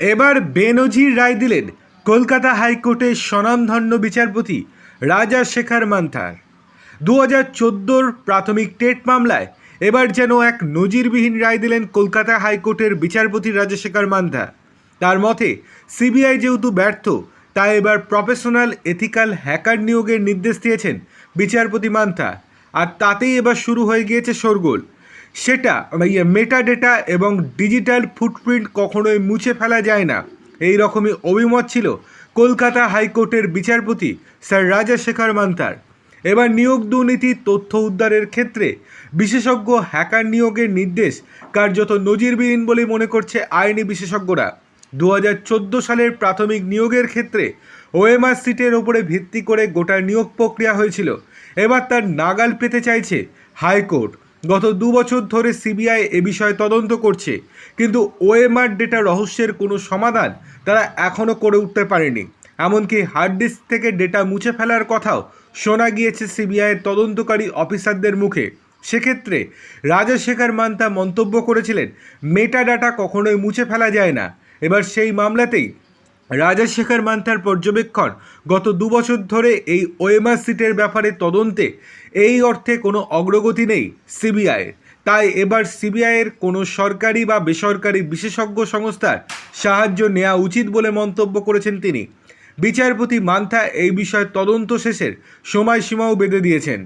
এবার বেনজির রায় দিলেন কলকাতা হাইকোর্টের স্বনামধন্য বিচারপতি রাজা শেখর মান্থার। দু হাজার চোদ্দোর প্রাথমিক টেট মামলায় এবার যেন এক নজিরবিহীন রায় দিলেন কলকাতা হাইকোর্টের বিচারপতি রাজশেখর মান্থা। তার মতে, সিবিআই যেহেতু ব্যর্থ, তাই এবার প্রফেশনাল এথিক্যাল হ্যাকার নিয়োগের নির্দেশ দিয়েছেন বিচারপতি মান্থা। আর তাতেই এবার শুরু হয়ে গিয়েছে শোরগোল। সেটা মেটা ডেটা এবং ডিজিটাল ফুটপ্রিন্ট কখনোই মুছে ফেলা যায় না। এই রকমই অভিমত ছিল কলকাতা হাইকোর্টের বিচারপতি স্যার রাজাশেখর মান্তার। এবার নিয়োগ দুর্নীতি, তথ্য উদ্ধারের ক্ষেত্রে বিশেষজ্ঞ হ্যাকার নিয়োগের নির্দেশ কার্যত নজিরবিহীন বলে মনে করছে আইনি বিশেষজ্ঞরা। দু হাজার চোদ্দ সালের প্রাথমিক নিয়োগের ক্ষেত্রে ওএমআর সিটের ওপরে ভিত্তি করে গোটা নিয়োগ প্রক্রিয়া হয়েছিল। এবার তার নাগাল পেতে চাইছে হাইকোর্ট। গত দু বছর ধরে সিবিআই এ বিষয়ে তদন্ত করছে, কিন্তু ওএমআর ডেটা রহস্যের কোনো সমাধান তারা এখনও করে উঠতে পারেনি। এমনকি হার্ড ডিস্ক থেকে ডেটা মুছে ফেলার কথাও শোনা গিয়েছে সিবিআইয়ের তদন্তকারী অফিসারদের মুখে। সেক্ষেত্রে রাজাশেখর মান্তা মন্তব্য করেছিলেন মেটা ডাটা কখনোই মুছে ফেলা যায় না। এবার সেই মামলাতেই রাজাশেখর মান্থার পর্যবেক্ষণ, গত দু বছর ধরে এই ওএমআর সিটের ব্যাপারে তদন্তে এই অর্থে কোনো অগ্রগতি নেই সিবিআইয়ের তাই এবার সিবিআইয়ের কোনো সরকারি বা বেসরকারি বিশেষজ্ঞ সংস্থার সাহায্য নেওয়া উচিত বলে মন্তব্য করেছেন তিনি। বিচারপতি মান্থা এই বিষয়ে তদন্ত শেষের সময়সীমাও বেঁধে দিয়েছেন।